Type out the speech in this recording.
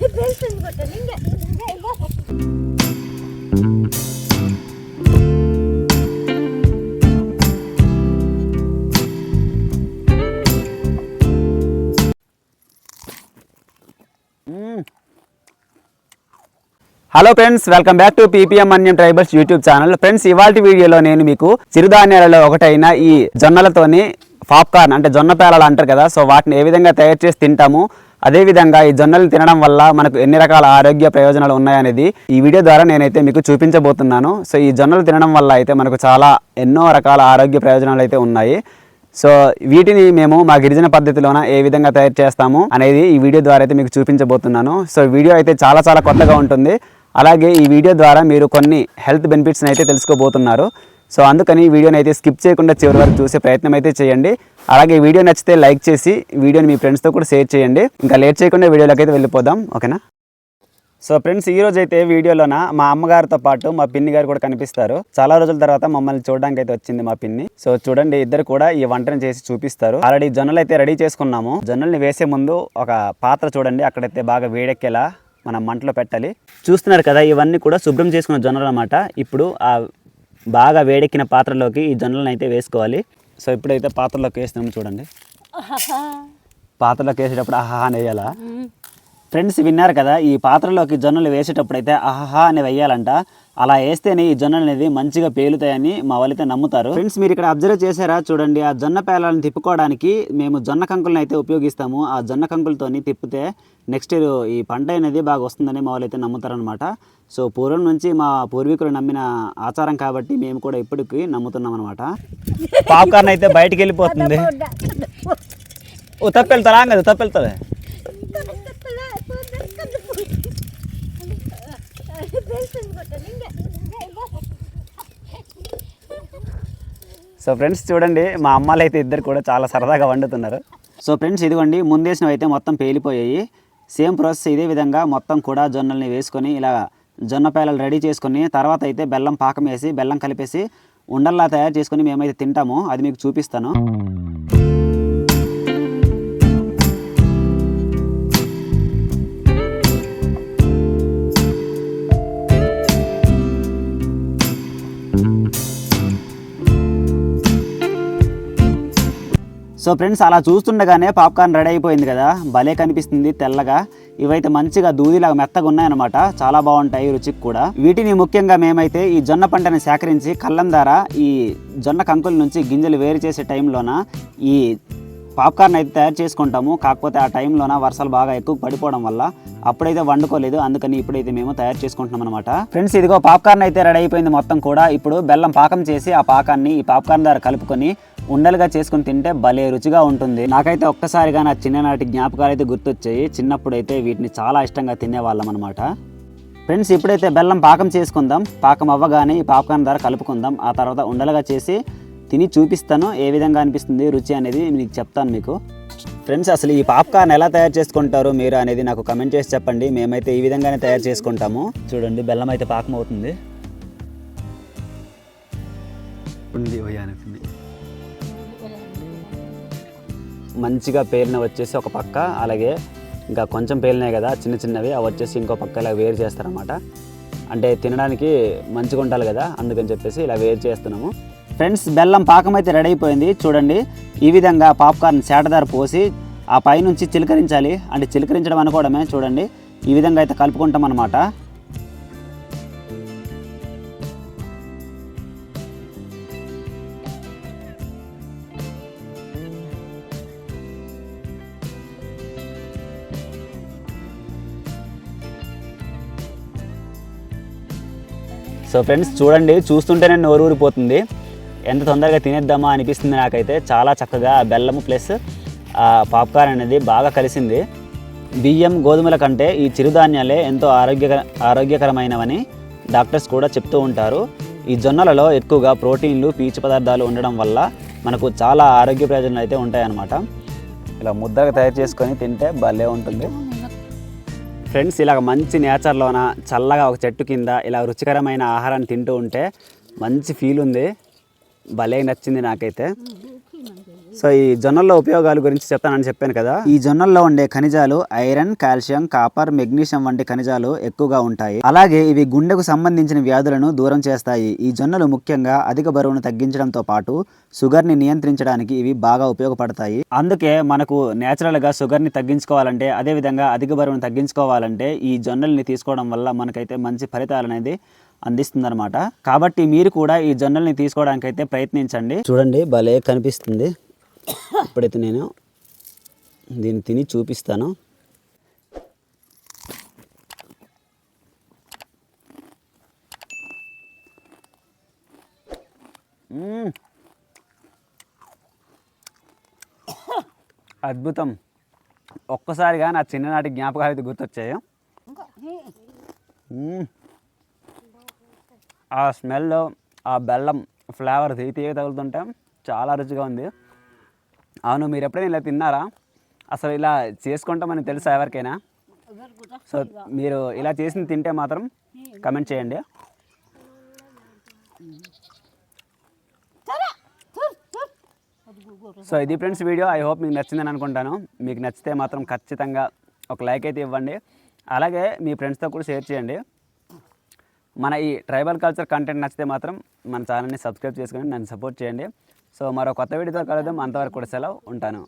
Hello friends welcome back to PPM అన్యం tribals YouTube channel. Friends ఇవాళ వీడియోలో నేను మీకు చిరుధాన్యాలలో ఒకటైన ఈ జొన్నలతోని పాప్కార్న్ అంటే జొన్న పేలాలు అంటారు కదా. సో వాటిని ఏ విధంగా తయారు చేసి తింటాము అదేవిధంగా ఈ జొన్నలు తినడం వల్ల మనకు ఎన్ని రకాల ఆరోగ్య ప్రయోజనాలు ఉన్నాయనేది ఈ వీడియో ద్వారా నేనైతే మీకు చూపించబోతున్నాను. సో ఈ జొన్నలు తినడం వల్ల అయితే మనకు చాలా ఎన్నో రకాల ఆరోగ్య ప్రయోజనాలు అయితే ఉన్నాయి. సో వీటిని మేము మా గిరిజన పద్ధతిలోన ఏ విధంగా తయారు చేస్తాము అనేది ఈ వీడియో ద్వారా అయితే మీకు చూపించబోతున్నాను. సో వీడియో అయితే చాలా చాలా కొత్తగా ఉంటుంది. అలాగే ఈ వీడియో ద్వారా మీరు కొన్ని హెల్త్ బెనిఫిట్స్ని అయితే తెలుసుకోబోతున్నారు. సో అందుకని ఈ వీడియోని అయితే స్కిప్ చేయకుండా చివరి వరకు చూసే ప్రయత్నం అయితే చేయండి. అలాగే ఈ వీడియో నచ్చితే లైక్ చేసి వీడియోని మీ ఫ్రెండ్స్తో కూడా షేర్ చేయండి. ఇంకా లేట్ చేయకుండా వీడియోలోకి అయితే వెళ్ళిపోదాం ఓకేనా? సో ఫ్రెండ్స్ ఈ రోజు అయితే వీడియోలోన మా అమ్మగారితో పాటు మా పిన్ని గారు కూడా కనిపిస్తారు. చాలా రోజుల తర్వాత మమ్మల్ని చూడడానికి అయితే వచ్చింది మా పిన్ని. సో చూడండి ఇద్దరు కూడా ఈ వంటను చేసి చూపిస్తారు. ఆల్రెడీ జొన్నలు అయితే రెడీ చేసుకున్నాము. జొన్నల్ని వేసే ముందు ఒక పాత్ర చూడండి అక్కడైతే బాగా వేడెక్కేలా మనం మంటలో పెట్టాలి. చూస్తున్నారు కదా ఇవన్నీ కూడా శుభ్రం చేసుకున్న జొన్నలు అనమాట ఇప్పుడు ఆ బాగా వేడెక్కిన పాత్రలోకి ఈ జొన్నలను అయితే వేసుకోవాలి. సో ఇప్పుడైతే పాత్రలోకి వేస్తున్నాము చూడండి. పాత్రలోకి వేసేటప్పుడు ఆహా అని వేయాలా? ఫ్రెండ్స్ విన్నారు కదా ఈ పాత్రలోకి జొన్నలు వేసేటప్పుడు అయితే ఆహా అని వేయాలంట. అలా వేస్తేనే ఈ జొన్నలు అనేది మంచిగా పేలుతాయని మా వాళ్ళైతే నమ్ముతారు. ఫ్రెండ్స్ మీరు ఇక్కడ అబ్జర్వ్ చేశారా? చూడండి ఆ జొన్న పేలాలను తిప్పుకోవడానికి మేము జొన్న కంకులను అయితే ఉపయోగిస్తాము. ఆ జొన్న కంకులతోని తిప్పితే నెక్స్ట్ ఈ పంట అనేది బాగా వస్తుందని మా వాళ్ళైతే నమ్ముతారనమాట సో పూర్వం నుంచి మా పూర్వీకులు నమ్మిన ఆచారం కాబట్టి మేము కూడా ఇప్పటికి నమ్ముతున్నాం అనమాట పాప్కార్న్ అయితే బయటికి వెళ్ళిపోతుంది. తప్పెళ్తారా కదా తప్పెళ్తుంది సో ఫ్రెండ్స్ చూడండి మా అమ్మాలు అయితే ఇద్దరు కూడా చాలా సరదాగా వండుతున్నారు. సో ఫ్రెండ్స్ ఇదిగోండి ముందేసినవి అయితే మొత్తం పేలిపోయాయి. సేమ్ ప్రాసెస్ ఇదే విధంగా మొత్తం కూడా జొన్నల్ని వేసుకొని ఇలా జొన్న పేలలు రెడీ చేసుకొని తర్వాత అయితే బెల్లం పాకం వేసి బెల్లం కలిపేసి ఉండల్లా తయారు చేసుకొని మేమైతే తింటాము. అది మీకు చూపిస్తాను. సో ఫ్రెండ్స్ అలా చూస్తుండగానే పాప్కార్న్ రెడీ అయిపోయింది కదా. భలే కనిపిస్తుంది తెల్లగా. ఇవైతే మంచిగా దూదిలాగా మెత్తగా ఉన్నాయన్నమాట. చాలా బాగుంటాయి రుచికి కూడా. వీటిని ముఖ్యంగా మేమైతే ఈ జొన్న పంటని సేకరించి కళ్ళం ద్వారా ఈ జొన్న కంకుల నుంచి గింజలు వేరు చేసే టైంలోన ఈ పాప్కార్న్ అయితే తయారు చేసుకుంటాము. కాకపోతే ఆ టైంలోన వర్షాలు బాగా ఎక్కువ పడిపోవడం వల్ల అప్పుడైతే వండుకోలేదు. అందుకని ఇప్పుడైతే మేము తయారు చేసుకుంటున్నాం అనమాట ఫ్రెండ్స్ ఇదిగో పాప్కార్న్ అయితే రెడీ అయిపోయింది మొత్తం కూడా. ఇప్పుడు బెల్లం పాకం చేసి ఆ పాకాన్ని ఈ పాప్కార్న్ ద్వారా కలుపుకొని ఉండలుగా చేసుకుని తింటే భలే రుచిగా ఉంటుంది. నాకైతే ఒక్కసారిగా నా చిన్ననాటి జ్ఞాపకాలు అయితే గుర్తొచ్చాయి. చిన్నప్పుడు అయితే వీటిని చాలా ఇష్టంగా తినేవాళ్ళం అనమాట ఫ్రెండ్స్ ఇప్పుడైతే బెల్లం పాకం చేసుకుందాం. పాకం అవ్వగానే ఈ పాప్కార్న్ ధర కలుపుకుందాం. ఆ తర్వాత ఉండలుగా చేసి తిని చూపిస్తాను. ఏ విధంగా అనిపిస్తుంది రుచి అనేది మీకు చెప్తాను మీకు. ఫ్రెండ్స్ అసలు ఈ పాప్కార్న్ ఎలా తయారు చేసుకుంటారు మీరు అనేది నాకు కమెంట్ చేసి చెప్పండి. మేమైతే ఈ విధంగానే తయారు చేసుకుంటాము. చూడండి బెల్లం అయితే పాకం అవుతుంది. ఉంది మంచిగా పేలిన వచ్చేసి ఒక పక్క అలాగే ఇంకా కొంచెం పేలినాయి కదా చిన్న చిన్నవి అవి వచ్చేసి ఇంకో పక్క ఇలా వేరు చేస్తారనమాట అంటే తినడానికి మంచిగా ఉండాలి కదా అందుకని చెప్పేసి ఇలా వేరు చేస్తున్నాము. ఫ్రెండ్స్ బెల్లం పాకం అయితే రెడీ అయిపోయింది. చూడండి ఈ విధంగా పాప్కార్న్ సేటదారు పోసి ఆ పైనుంచి చిలకరించాలి. అంటే చిలకరించడం అనుకోవడమే చూడండి. ఈ విధంగా అయితే కలుపుకుంటాం అనమాట సో ఫ్రెండ్స్ చూడండి చూస్తుంటేనే నోరు ఊరిపోతుంది ఎంత తొందరగా తినేద్దామా అనిపిస్తుంది నాకైతే. చాలా చక్కగా బెల్లము ప్లస్ పాప్కార్న్ అనేది బాగా కలిసింది. బియ్యం గోధుమల కంటే ఈ చిరుధాన్యాలే ఎంతో ఆరోగ్యకర ఆరోగ్యకరమైనవని డాక్టర్స్ కూడా చెప్తూ ఉంటారు. ఈ జొన్నలలో ఎక్కువగా ప్రోటీన్లు పీచు పదార్థాలు ఉండడం వల్ల మనకు చాలా ఆరోగ్య ప్రయోజనాలు అయితే ఉంటాయన్నమాట. ఇలా ముద్దగా తయారు చేసుకొని తింటే భలే ఉంటుంది. ఫ్రెండ్స్ ఇలాగ మంచి నేచర్లోన చల్లగా ఒక చెట్టు కింద ఇలా రుచికరమైన ఆహారాన్ని తింటూ ఉంటే మంచి ఫీల్ ఉంది. భలే నచ్చింది నాకైతే. సో ఈ జొన్నల్లో ఉపయోగాల గురించి చెప్తానని చెప్పాను కదా. ఈ జొన్నల్లో ఉండే ఖనిజాలు ఐరన్ కాల్షియం కాపర్ మెగ్నీషియం వంటి ఖనిజాలు ఎక్కువగా ఉంటాయి. అలాగే ఇవి గుండెకు సంబంధించిన వ్యాధులను దూరం చేస్తాయి. ఈ జొన్నలు ముఖ్యంగా అధిక బరువును తగ్గించడంతో పాటు షుగర్ని నియంత్రించడానికి ఇవి బాగా ఉపయోగపడతాయి. అందుకే మనకు నేచురల్గా షుగర్ని తగ్గించుకోవాలంటే అదే విధంగా అధిక బరువును తగ్గించుకోవాలంటే ఈ జొన్నల్ని తీసుకోవడం వల్ల మనకైతే మంచి ఫలితాలు అనేది అందిస్తుందన్నమాట. కాబట్టి మీరు కూడా ఈ జొన్నల్ని తీసుకోవడానికి అయితే ప్రయత్నించండి. చూడండి భలే కనిపిస్తుంది. ఇప్పుడైతే నేను దీన్ని తిని చూపిస్తాను. అద్భుతం. ఒక్కసారిగా నా చిన్ననాటి జ్ఞాపకాలు అయితే గుర్తొచ్చాయి. ఆ స్మెల్ ఆ బెల్లం ఫ్లేవర్ తీయ తీయ తగులుతుంటే చాలా రుచిగా ఉంది. అవును మీరు ఎప్పుడైనా ఇలా తిన్నారా? అసలు ఇలా చేసుకుంటామని తెలుసా ఎవరికైనా? సో మీరు ఇలా చేసింది తింటే మాత్రం కమెంట్ చేయండి. సో ఇది ఫ్రెండ్స్ వీడియో. ఐ హోప్ మీకు నచ్చిందని అనుకుంటాను. మీకు నచ్చితే మాత్రం ఖచ్చితంగా ఒక లైక్ అయితే ఇవ్వండి. అలాగే మీ ఫ్రెండ్స్తో కూడా షేర్ చేయండి. మన ఈ ట్రైబల్ కల్చర్ కంటెంట్ నచ్చితే మాత్రం మన ఛానల్ని సబ్స్క్రైబ్ చేసుకొని నన్ను సపోర్ట్ చేయండి. సో మరో కొత్త వీడియోతో కలుద్దాం. అంతవరకు కూడా సెలవు. ఉంటాను.